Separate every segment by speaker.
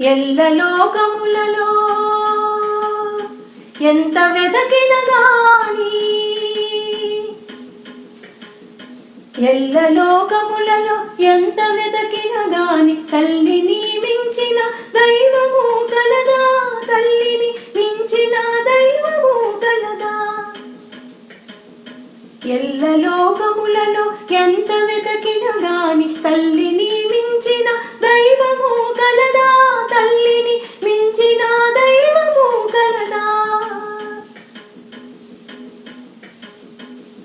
Speaker 1: ఎల్ల లోకములలో ఎంత వెదకిన గాని ఎల్ల లోకములలో ఎంత వెదకిన గాని తల్లిని మించిన దైవము కలదా? తల్లిని మించిన దైవము కలదా? ఎల్ల లోకములలో ఎంత వెదకిన గాని తల్లిని మించిన దైవము కలదా తల్లిని మించిన దైవము కలదా.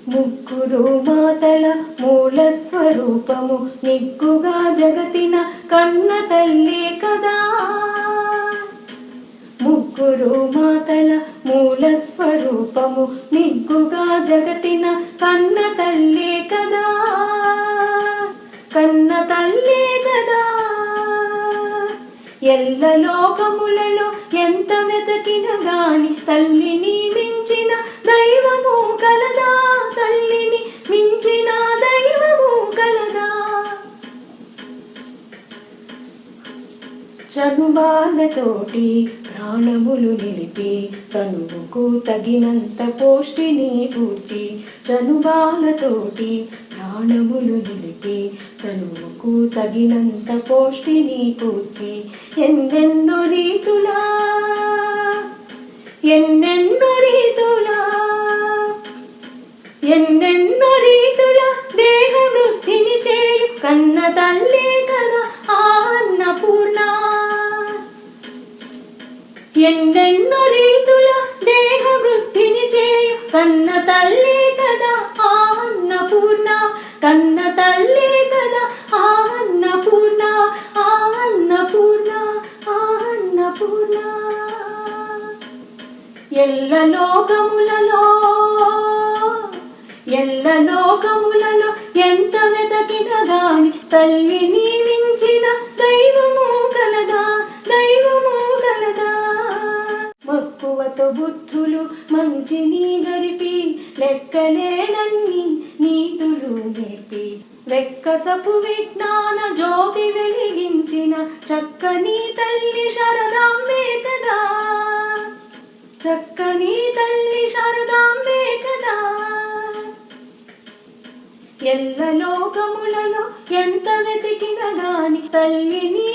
Speaker 1: ముగ్గురు మాతల మూల స్వరూపము నిగ్గుగా జగతిన కన్న తల్లి కదా. ముగ్గురు మాతల మూల స్వరూపము నిగ్గుగా జగతిన కన్న తల్లి కదా. కన్న తల్లి ఎల్ల లోకములలో ఎంత వెతకిన గాని తల్లిని మించిన దైవము కలదా తల్లిని మించిన దైవము కలదా చనుబాలతోటి ప్రాణములు నిలిపి తనువుకు తగినంత పోష్టిని కూర్చి చనుబాలతోటి ప్రాణములు నిలిపి తనువుకు తగినంత పోష్టిని కూర్చి ఎన్నెన్నో రీతులా ఎన్నెన్నో రీతులా ఎన్నెన్నో రీతుల దేహ వృద్ధిని చేయు కన్న తల్లే కదా ఆ అన్నపూర్ణ. ఎన్నెన్నో రీతుల దేహ వృద్ధిని చేయు కన్న తల్లే కదా ఆ అన్నపూర్ణ. కన్న లోకములలో ఎల్ల లోకములలో ఎంత వెతకిన గాని తల్లిని మించిన దైవము కలదా దైవము కలదా. మక్కువతో బుద్ధులు మంచిని గరిపి లెక్కలేనన్ని నీతులు నేర్పి. వెక్కసపు విజ్ఞాన జ్యోతి వెలిగించిన చక్కని తల్లి శరదాంబే చక్కని తల్లి శారదాంబే కదా. ఎల్ల లోకములలో ఎంత వెతికిన గాని తల్లిని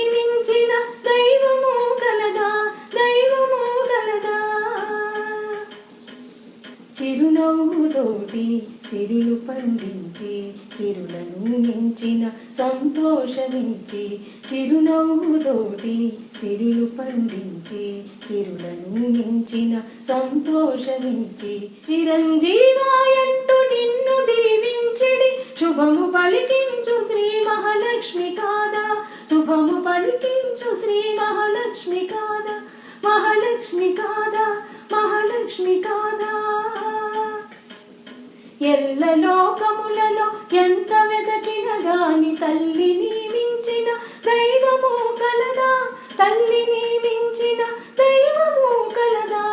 Speaker 1: తోటి సిరులు పండించి సిరులను మించిన సంతోషమించి చిరునవ్వుతోటి సిరులు పండించి సిరులను మించిన సంతోషమించి చిరంజీవాయంటూ నిన్ను దీవించడి. శుభము పలికించు శ్రీ మహాలక్ష్మి కాదా? శుభము పలికించు శ్రీ మహాలక్ష్మి కాదా? మహాలక్ష్మి కాదా? మహాలక్ష్మి కాదా? ఎల్ల లోకములలో ఎంత వెదకిన గాని తల్లిని మించిన దైవము కలదా తల్లిని మించిన దైవము కలదా.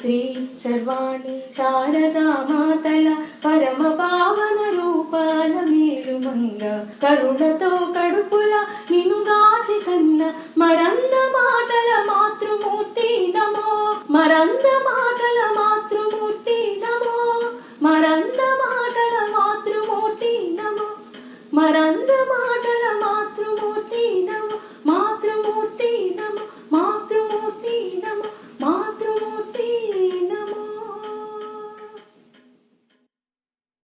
Speaker 1: శ్రీ శర్వాణి శారదా మాతల పరమ పావన రూపాల మేలుమంగ కరుణతో కడుపుల నినుగాచి కన్న మరంద మాటల మాతృమూర్తి నమో మరంద